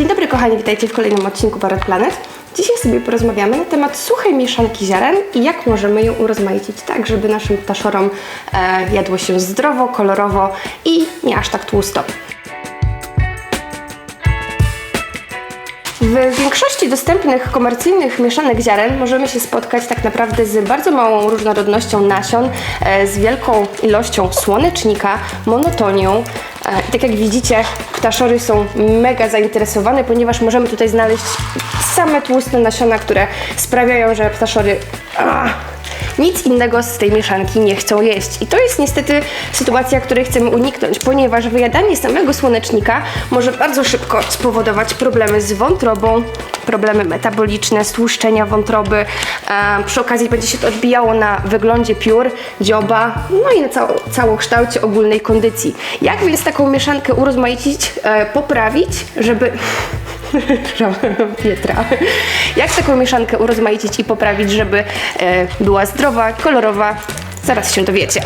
Dzień dobry kochani, witajcie w kolejnym odcinku Parad Planet. Dzisiaj sobie porozmawiamy na temat suchej mieszanki ziaren i jak możemy ją urozmaicić tak, żeby naszym ptaszorom e, jadło się zdrowo, kolorowo i nie aż tak tłusto. W większości dostępnych komercyjnych mieszanek ziaren możemy się spotkać tak naprawdę z bardzo małą różnorodnością nasion, e, z wielką ilością słonecznika, monotonią. E, I tak jak widzicie, ptaszory są mega zainteresowane, ponieważ możemy tutaj znaleźć same tłuste nasiona, które sprawiają, że ptaszory ah, nic innego z tej mieszanki nie chcą jeść. I to jest niestety sytuacja, której chcemy uniknąć, ponieważ wyjadanie samego słonecznika może bardzo szybko spowodować problemy z wątrobą, problemy metaboliczne, stłuszczenia wątroby. E, przy okazji będzie się to odbijało na wyglądzie piór, dzioba, no i na cał całokształcie ogólnej kondycji. Jak więc taką mieszankę urozmaicić, e, poprawić, żeby Pietra. Jak taką mieszankę urozmaicić i poprawić, żeby e, była zdrowa, kolorowa? Zaraz się dowiecie.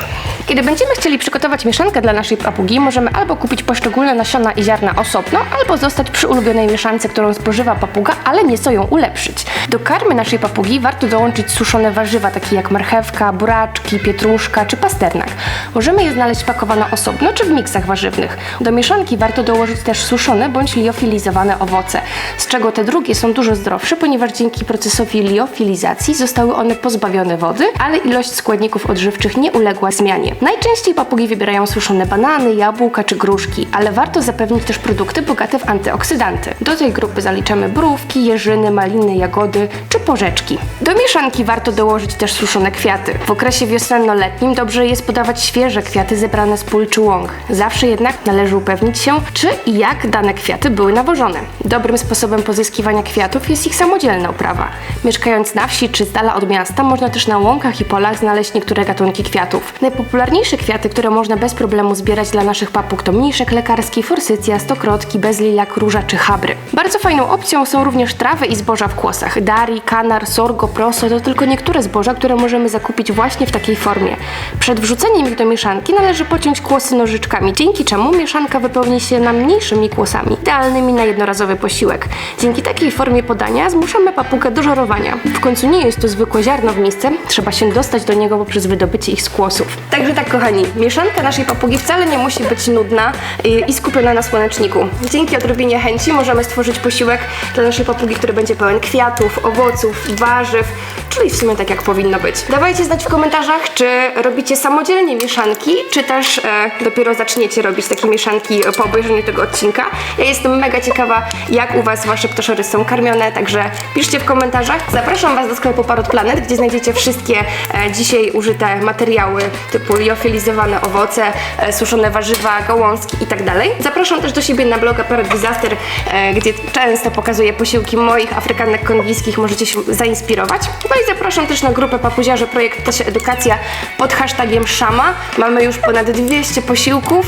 Kiedy będziemy chcieli przygotować mieszankę dla naszej papugi, możemy albo kupić poszczególne nasiona i ziarna osobno, albo zostać przy ulubionej mieszance, którą spożywa papuga, ale nieco ją ulepszyć. Do karmy naszej papugi warto dołączyć suszone warzywa, takie jak marchewka, buraczki, pietruszka czy pasternak. Możemy je znaleźć pakowane osobno czy w miksach warzywnych. Do mieszanki warto dołożyć też suszone bądź liofilizowane owoce, z czego te drugie są dużo zdrowsze, ponieważ dzięki procesowi liofilizacji zostały one pozbawione wody, ale ilość składników odżywczych nie uległa zmianie. Najczęściej papugi wybierają suszone banany, jabłka czy gruszki, ale warto zapewnić też produkty bogate w antyoksydanty. Do tej grupy zaliczamy borówki, jeżyny, maliny, jagody czy porzeczki. Do mieszanki warto dołożyć też suszone kwiaty. W okresie wiosenno-letnim dobrze jest podawać świeże kwiaty zebrane z pól czy łąk. Zawsze jednak należy upewnić się, czy i jak dane kwiaty były nawożone. Dobrym sposobem pozyskiwania kwiatów jest ich samodzielna uprawa. Mieszkając na wsi czy z dala od miasta, można też na łąkach i polach znaleźć niektóre gatunki kwiatów. Najpopularniejsze kwiaty, które można bez problemu zbierać dla naszych papug to mniszek lekarski, forsycja, stokrotki, bezlilak, róża czy chabry. Bardzo fajną opcją są również trawy i zboża w kłosach. Dari, kanar, sorgo, proso to tylko niektóre zboża, które możemy zakupić właśnie w takiej formie. Przed wrzuceniem ich do mieszanki należy pociąć kłosy nożyczkami, dzięki czemu mieszanka wypełni się na mniejszymi kłosami, idealnymi na jednorazowy posiłek. Dzięki takiej formie podania zmuszamy papugę do żarowania. W końcu nie jest to zwykłe ziarno w misce, trzeba się dostać do niego poprzez wydobycie ich z kłosów. Także tak kochani, mieszanka naszej papugi wcale nie musi być nudna i, i skupiona na słoneczniku. Dzięki odrobinie chęci możemy stworzyć posiłek dla naszej papugi, który będzie pełen kwiatów, owoców, warzyw, czyli w sumie tak jak powinno być. Dawajcie znać w komentarzach, czy robicie samodzielnie mieszanki, czy też e, dopiero zaczniecie robić takie mieszanki po obejrzeniu tego odcinka. Ja jestem mega ciekawa, jak u Was Wasze ptaszory są karmione, także piszcie w komentarzach. Zapraszam Was do sklepu Parrot Planet, gdzie znajdziecie wszystkie e, dzisiaj użyte materiały typu liofilizowane owoce, e, suszone warzywa, gałązki i tak. Zapraszam też do siebie na bloga Parrot Disaster, e, gdzie często pokazuję posiłki moich afrykanek kongijskich, możecie się zainspirować. No i zapraszam też na grupę papuziarzy Projekt Tasia Edukacja pod hashtagiem Szama. Mamy już ponad 200 posiłków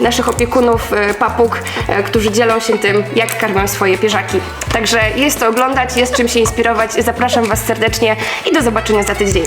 naszych opiekunów e, papug, którzy dzielą się tym, jak karmią swoje pierzaki. Także jest to oglądać, jest czym się inspirować. Zapraszam Was serdecznie i do zobaczenia za tydzień.